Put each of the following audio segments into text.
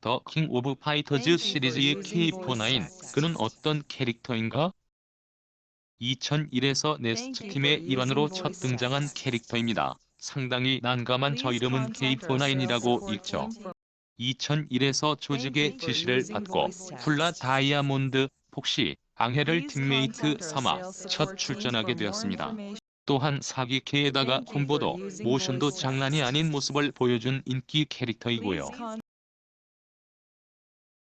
더 킹 오브 파이터즈 시리즈의 K49 그는 어떤 캐릭터인가? 2001에서 네스트 팀의 일원으로 첫 등장한 캐릭터입니다. 상당히 난감한 저 이름은 K49이라고 읽죠. 2001에서 조직의 지시를 받고 쿨라 다이아몬드 폭시 앙헬을 팀메이트 삼아 첫 출전하게 되었습니다. 또한 사기캐에다가 콤보도 모션도 장난이 아닌 모습을 보여준 인기 캐릭터이고요.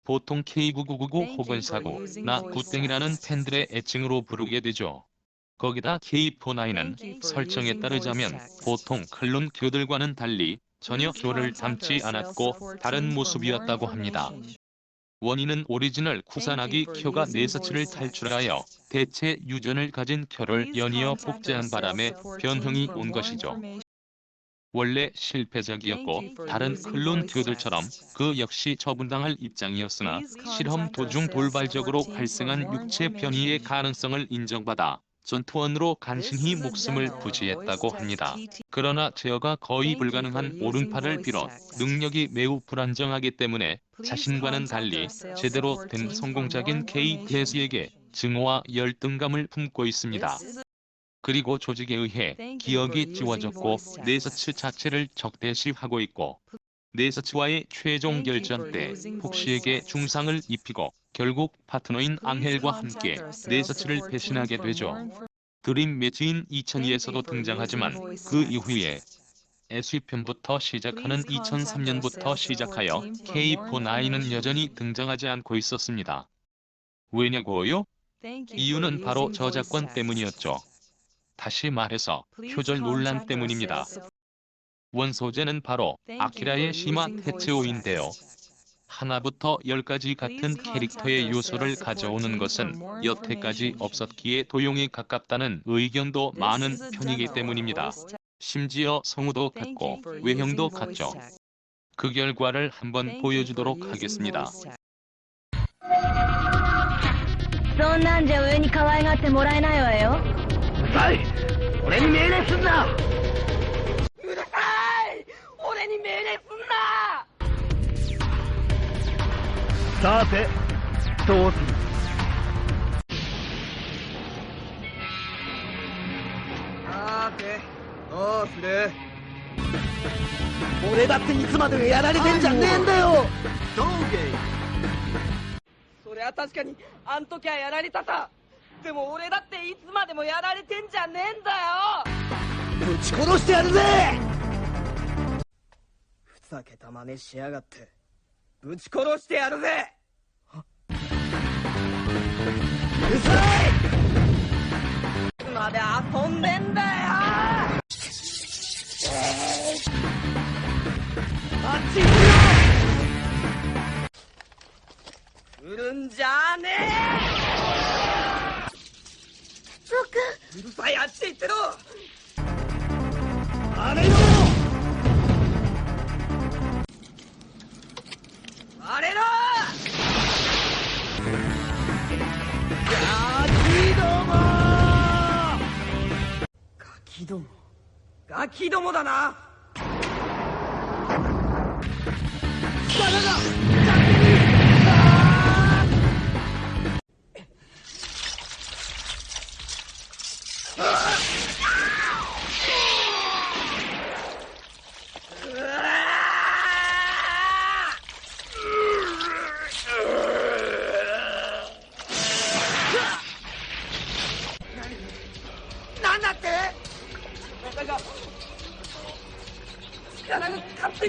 보통 K9999 혹은 사고, 나 구땡이라는 팬들의 애칭으로 부르게 되죠. 거기다 K49은 설정에 따르자면 보통 클론 큐들과는 달리 전혀 큐를 담지 않았고 다른 모습이었다고 합니다. 원인은 오리지널 쿠사나기 큐가 네서츠를 탈출하여 대체 유전을 가진 큐를 연이어 복제한 바람에 변형이 온 것이죠. 원래 실패작이었고 다른 클론 큐들처럼 그 역시 처분당할 입장이었으나 실험 도중 돌발적으로 발생한 육체 변이의 가능성을 인정받아 전투원으로 간신히 목숨을 부지했다고 합니다. 그러나 제어가 거의 불가능한 오른팔을 비롯 능력이 매우 불안정하기 때문에 자신과는 달리 제대로 된 성공작인 K 대수에게 증오와 열등감을 품고 있습니다. 그리고 조직에 의해 기억이 지워졌고 네서츠 자체를 적대시하고 있고 네서츠와의 최종 결전 때 폭시에게 중상을 입히고 결국 파트너인 앙헬과 함께 네서츠를 배신하게 되죠. 드림 매치인 2002에서도 등장하지만 그 이후에 SV편부터 시작하는 2003년부터 시작하여 K49는 여전히 등장하지 않고 있었습니다. 왜냐고요? 이유는 바로 저작권 때문이었죠. 다시 말해서 표절 논란 때문입니다. 원소재는 바로 아키라의 시마 테츠오인데요. 하나부터 열까지 같은 캐릭터의 요소를 가져오는 것은 여태까지 없었기에 도용에 가깝다는 의견도 많은 편이기 때문입니다. 심지어 성우도 같고 외형도 같죠. 그 결과를 한번 보여주도록 하겠습니다. そんなんじゃ上に可愛がってもらえないわよ はい俺に命令すんな。うるさい！俺に命令すんな！さてどうする？さてどうする？俺だっていつまでもやられてんじゃねえんだよ！どうげそりゃ確かにあん時はやられたさでも俺だっていつまでもやられてんじゃねえんだよ。ぶち殺してやるぜ。ふざけた真似しやがってぶち殺してやるぜ。うるさい。まで遊んでんだよ。あっち行くよ。振るんじゃねえうるさいあっちへ行ってろ。あれよあれろ。ガキども。ガキども。ガキどもだな。バカが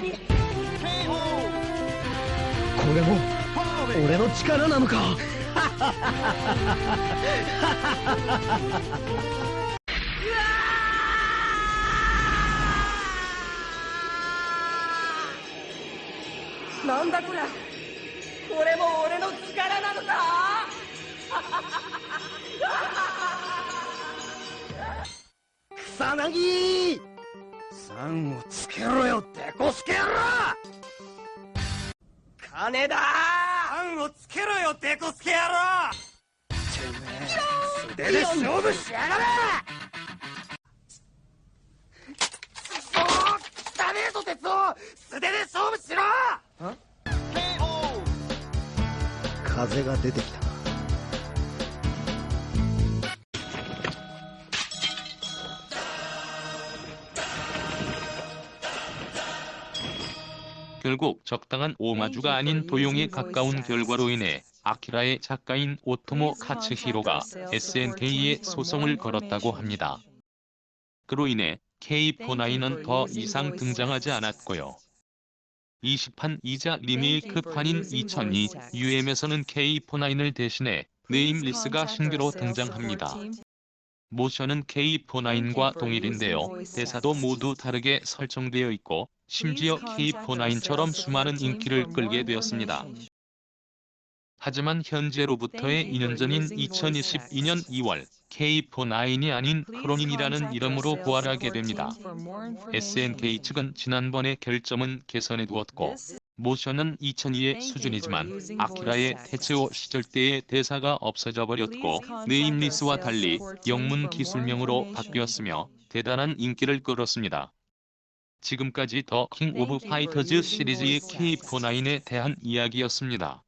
が勝手に。これも俺の力なのか。なんだこりゃ。これも俺の力なのか。草薙。さんをつ金だ。をつけろよデコスケ野郎。てめえ素手で勝負しやがれくそ汚ねえぞ鉄夫素手で勝負しろ。風が出てきた 결국 적당한 오마주가 아닌 도용에 가까운 결과로 인해 아키라의 작가인 오토모 카츠히로가 SNK에 소송을 걸었다고 합니다. 그로 인해 K49은 더 이상 등장하지 않았고요. 20판 이자 리메이크판인 2002 UM에서는 K49을 대신해 네임리스가 신규로 등장합니다. 모션은 K49과 동일인데요. 대사도 모두 다르게 설정되어 있고 심지어 K49처럼 수많은 인기를 끌게 되었습니다. 하지만 현재로부터의 2년 전인 2022년 2월 K49이 아닌 크로닌이라는 이름으로 부활하게 됩니다. SNK 측은 지난번의 결점은 개선해 두었고 모션은 2002의 수준이지만 아키라의 테츠오 시절 때의 대사가 없어져 버렸고 네임리스와 달리 영문 기술명으로 바뀌었으며 대단한 인기를 끌었습니다. 지금까지 더 킹 오브 파이터즈 시리즈의 K49에 대한 이야기였습니다.